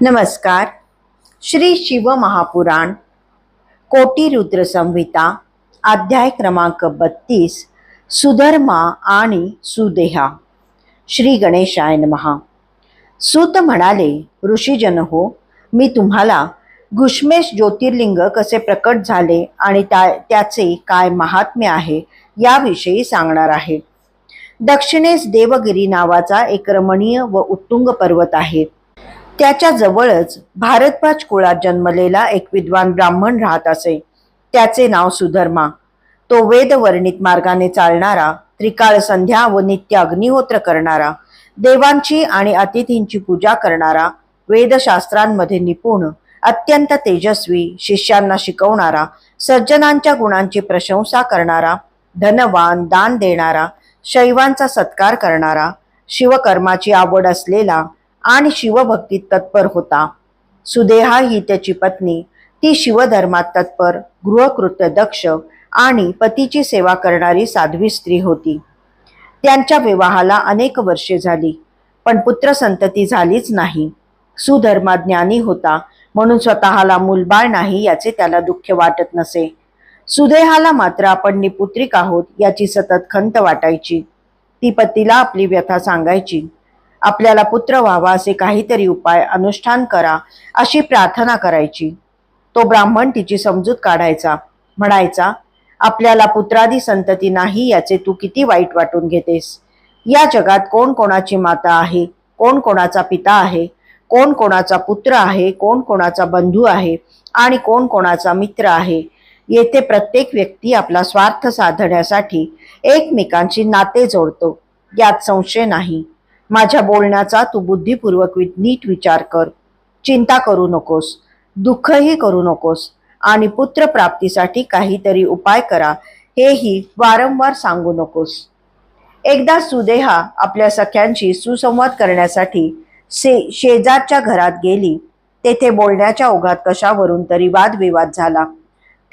नमस्कार. श्री शिव महापुराण कोटी रुद्र संहिता अध्याय क्रमांक बत्तीस सुधर्मा आणि सुदेहा. श्री गणेशाय नमहा सूत म्हणाले ऋषीजन हो मी तुम्हाला घुष्मेश ज्योतिर्लिंग कसे प्रकट झाले आणि त्या त्याचे काय महात्म्य आहे याविषयी सांगणार आहे. दक्षिणेस देवगिरी नावाचा एक रमणीय व उत्तुंग पर्वत आहे. त्याच्या जवळच भारद्वाज कुळात जन्मलेला एक विद्वान ब्राह्मण राहत असे. त्याचे नाव सुधर्मा. तो वेदवर्णित मार्गाने चालणारा त्रिकाळ संध्या व नित्य अग्निहोत्र करणारा देवांची आणि अतिथींची पूजा करणारा वेदशास्त्रांमध्ये निपुण अत्यंत तेजस्वी शिष्यांना शिकवणारा सज्जनांच्या गुणांची प्रशंसा करणारा धनवान दान देणारा शैवांचा सत्कार करणारा शिवकर्माची आवड असलेला आणि शिवभक्तीत तत्पर होता. सुदेहा ही त्याची पत्नी ती शिवधर्मात तत्पर गृहकृत्य दक्ष आणि पतीची सेवा करणारी साध्वी स्त्री होती. त्यांच्या विवाहाला अनेक वर्षे झाली पण पुत्रसंतती झालीच नाही. सुधर्मा ज्ञानी होता म्हणून स्वतःला मूलबाळ नाही याचे त्याला दुःख वाटत नसे. सुदेहाला मात्र आपण निपुत्रिक आहोत याची सतत खंत वाटायची. ती पतीला आपली व्यथा सांगायची. आपल्याला पुत्र व्हावा असे काहीतरी उपाय अनुष्ठान करा अशी प्रार्थना करायची. तो ब्राह्मण तिची समजूत काढायचा म्हणायचा आपल्याला पुत्रादी संतती नाही याचे तू किती वाईट वाटून घेतेस? या जगात कोण कोणाची माता आहे? कोण कोणाचा पिता आहे? कोण कोणाचा पुत्र आहे? कोण कोणाचा बंधू आहे? आणि कोण कोणाचा मित्र आहे? येथे प्रत्येक व्यक्ती आपला स्वार्थ साधण्यासाठी एकमेकांशी नाते जोडतो. यात संशय नाही. माझ्या बोलण्याचा तू बुद्धिपूर्वक नीट विचार कर. चिंता करू नकोस. दुःखही करू नकोस. आणि पुत्र प्राप्तीसाठी काहीतरी उपाय करा. हेही वारंवार सांगू नकोस. एकदा सुदेहा आपल्या सख्यांशी सुसंवाद करण्यासाठी से शेजारच्या घरात गेली. तेथे बोलण्याच्या ओघात कशावरून तरी वादविवाद झाला.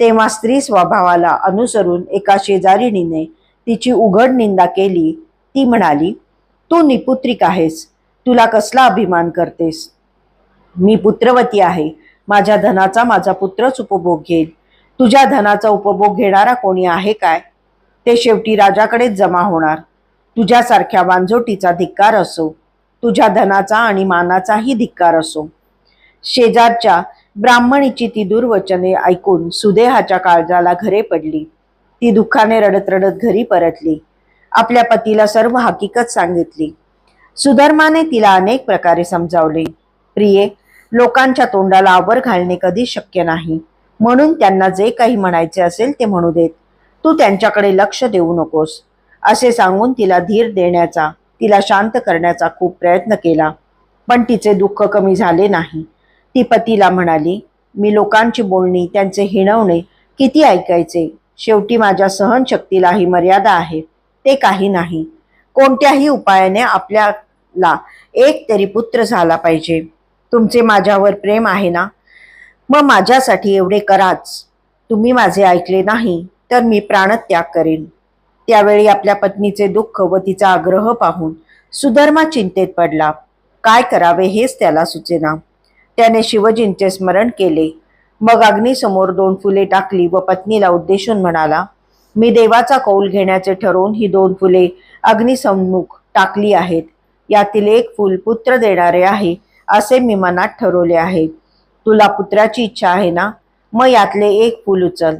तेव्हा स्त्री स्वभावाला अनुसरून एका शेजारिणीने तिची उघड निंदा केली. ती म्हणाली तू निपुत्रिक आहेस. तुला कसला अभिमान करतेस? मी पुत्रवती आहे. माझ्या धनाचा माझा पुत्रच उपभोग घेईल. तुझ्या धनाचा उपभोग घेणारा कोणी आहे काय? ते शेवटी राजाकडेच जमा होणार. तुझ्यासारख्या वांझोटीचा धिक्कार असो. तुझ्या धनाचा आणि मानाचाही धिक्कार असो. शेजारच्या ब्राह्मणीची ती दुर्वचने ऐकून सुदेहाच्या काळजाला घरे पडली. ती दुःखाने रडत रडत घरी परतली. आपल्या पतीला सर्व हकीकत सांगितली. सुधर्माने तिला अनेक प्रकारे समजावले. प्रिये लोकांच्या तोंडाला आवर घालणे कधी शक्य नाही. म्हणून त्यांना जे काही म्हणायचे असेल ते म्हणू देत. तू त्यांच्याकडे लक्ष देऊ नकोस. असे सांगून तिला धीर देण्याचा तिला शांत करण्याचा खूप प्रयत्न केला. पण तिचे दुःख कमी झाले नाही. ती पतीला म्हणाली मी लोकांची बोलणी त्यांचे हिणवणे किती ऐकायचे? शेवटी माझ्या सहनशक्तीलाही मर्यादा आहे. ते काही नाही. कोणत्याही उपायाने आपल्याला एक तरी पुत्र झाला पाहिजे. तुमचे माझ्यावर प्रेम आहे ना? मग माझ्यासाठी एवढे कराच. तुम्ही माझे ऐकले नाही तर मी प्राणत्याग करेन. त्यावेळी आपल्या पत्नीचे दुःख व तिचा आग्रह पाहून सुधर्मा चिंतेत पडला. काय करावे हेच त्याला सुचेना. त्याने शिवजींचे स्मरण केले. मग अग्नीसमोर दोन फुले टाकली व पत्नीला उद्देशून म्हणाला मी देवाचा कौल घेण्याचे ठरवून ही दोन फुले अग्निसम्मुख टाकली आहेत. यातील एक फूल पुत्र देणारे आहे असे मी मनात ठरवले आहे. तुला पुत्राची इच्छा आहे ना? मग यातले एक फूल उचल.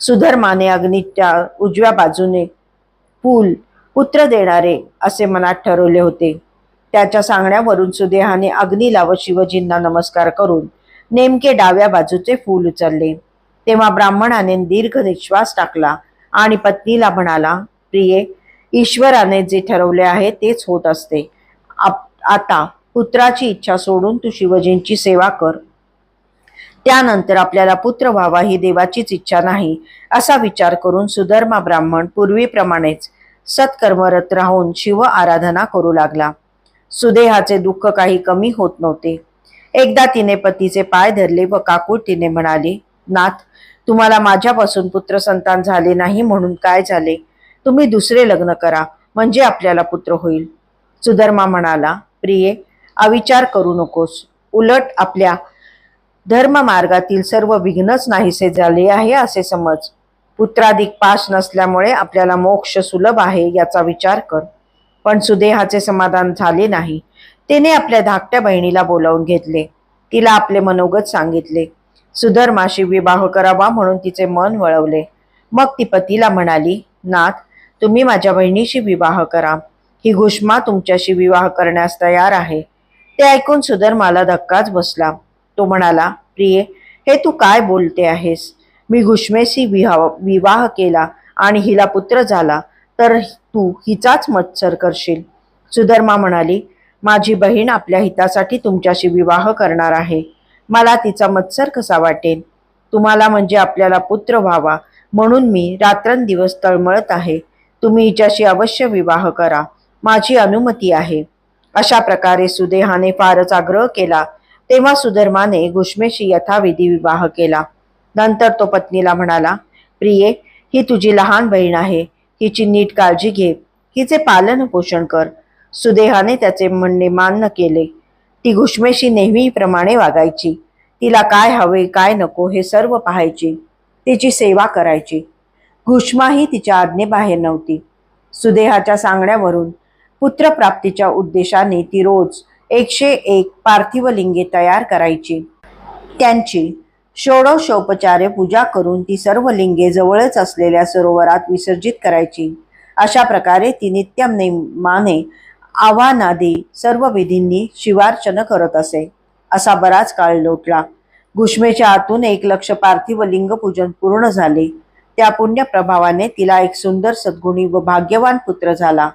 सुधर्माने अग्निच्या उजव्या बाजूने फूल पुत्र देणारे असे मनात ठरवले होते. त्याच्या सांगण्यावरून सुदेहाने अग्नीला व शिवजींना नमस्कार करून नेमके डाव्या बाजूचे फूल उचलले. तेव्हा ब्राह्मणाने दीर्घ निश्वास टाकला. आणि पत्नीला म्हणाला प्रिये ईश्वराने जे ठरवले आहे तेच होत असते. आप- आता पुत्राची इच्छा सोडून तू शिवजींची सेवा कर. त्यानंतर आपल्याला पुत्र व्हावा ही देवाचीच इच्छा नाही असा विचार करून सुधर्मा ब्राह्मण पूर्वीप्रमाणेच सत्कर्मरत राहून शिव आराधना करू लागला. सुदेहाचे दुःख काही कमी होत नव्हते. एकदा तिने पतीचे पाय धरले व काकुळतीने म्हणाली नाथ तुम्हाला माझ्यापासून पुत्र संतान झाले नाही म्हणून काय झाले? तुम्ही दुसरे लग्न करा म्हणजे आपल्याला पुत्र होईल. सुधर्मा म्हणाला प्रिये अविचार करू नकोस. उलट आपल्या धर्म मार्गातील सर्व विघ्नच नाहीसे झाले आहे असे समज. पुत्राधिक पाश नसल्यामुळे आपल्याला मोक्ष सुलभ आहे याचा विचार कर. पण सुदेहाचे समाधान झाले नाही. तिने आपल्या धाकट्या बहिणीला बोलावून घेतले. तिला आपले मनोगत सांगितले. सुधर्माशी विवाह करावा म्हणून तिचे मन वळवले. मग ती पतीला म्हणाली नाथ तुम्ही माझ्या बहिणीशी विवाह करा. ही घुष्मा तुमच्याशी विवाह करण्यास तयार आहे. ते ऐकून सुधर्माला धक्काच बसला. तो म्हणाला प्रिये हे तू काय बोलते आहेस? मी घुष्मेशी विवाह विवाह केला आणि हिला पुत्र झाला तर तू हिचाच मत्सर करशील. सुधर्मा म्हणाली माझी बहीण आपल्या हितासाठी तुमच्याशी विवाह करणार आहे. मला तिचा मत्सर कसा वाटेल? तुम्हाला म्हणजे आपल्याला पुत्र व्हावा म्हणून मी रात्रंदिवस तळमळत आहे. तुम्ही हिच्याशी अवश्य विवाह करा. माझी अनुमती आहे. अशा प्रकारे सुदेहाने फारच आग्रह केला. तेव्हा सुधर्माने घुष्मेशी यथाविधी विवाह केला. नंतर तो पत्नीला म्हणाला प्रिये ही तुझी लहान बहीण आहे. हिची नीट काळजी घे. हिचे पालन पोषण कर. सुदेहाने त्याचे म्हणणे मान्य केले. ती घुष्मेशी नेहमीप्रमाणे वागायची. तिला काय हवे काय नको हे सर्व पाहायची. तिची सेवा करायची. घुष्माही तिच्या आज्ञेबाहेर नव्हती. सुदेहाच्या सांगण्यावरून पुत्रप्राप्तीच्या उद्देशाने ती रोज एकशे एक पार्थिव लिंगे तयार करायची. त्यांची षोडशोपचारे पूजा करून ती सर्व लिंगे जवळच असलेल्या सरोवरात विसर्जित करायची. अशा प्रकारे ती नित्यम नेमाने आव्हानादी सर्व विधींनी शिवार्चन करत असे असा बराच काळ लोटला. घुष्मेच्या आतून एक लक्ष पार्थिव लिंग पूजन पूर्ण झाले. त्या पुण्य प्रभावाने तिला एक सुंदर सद्गुणी व भाग्यवान पुत्र झाला.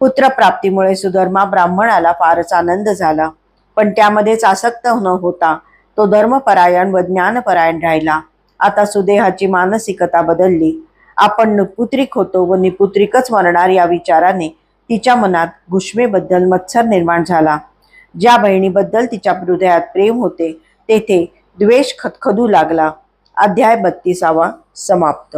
पुत्रप्राप्तीमुळे सुधर्मा ब्राह्मणाला फारच आनंद झाला. पण त्यामध्येच आसक्त न होता तो धर्मपरायण व ज्ञानपरायण राहिला. आता सुदेहाची मानसिकता बदलली. आपण निपुत्रिक होतो व निपुत्रिकच मरणार या विचाराने तिच्या मनात घुष्मेबद्दल मत्सर निर्माण झाला. ज्या बहिणीबद्दल तिच्या हृदयात प्रेम होते तेथे द्वेष खदखदू लागला. अध्याय बत्तीसावा समाप्त.